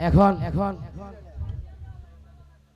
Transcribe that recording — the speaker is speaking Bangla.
এখন এখন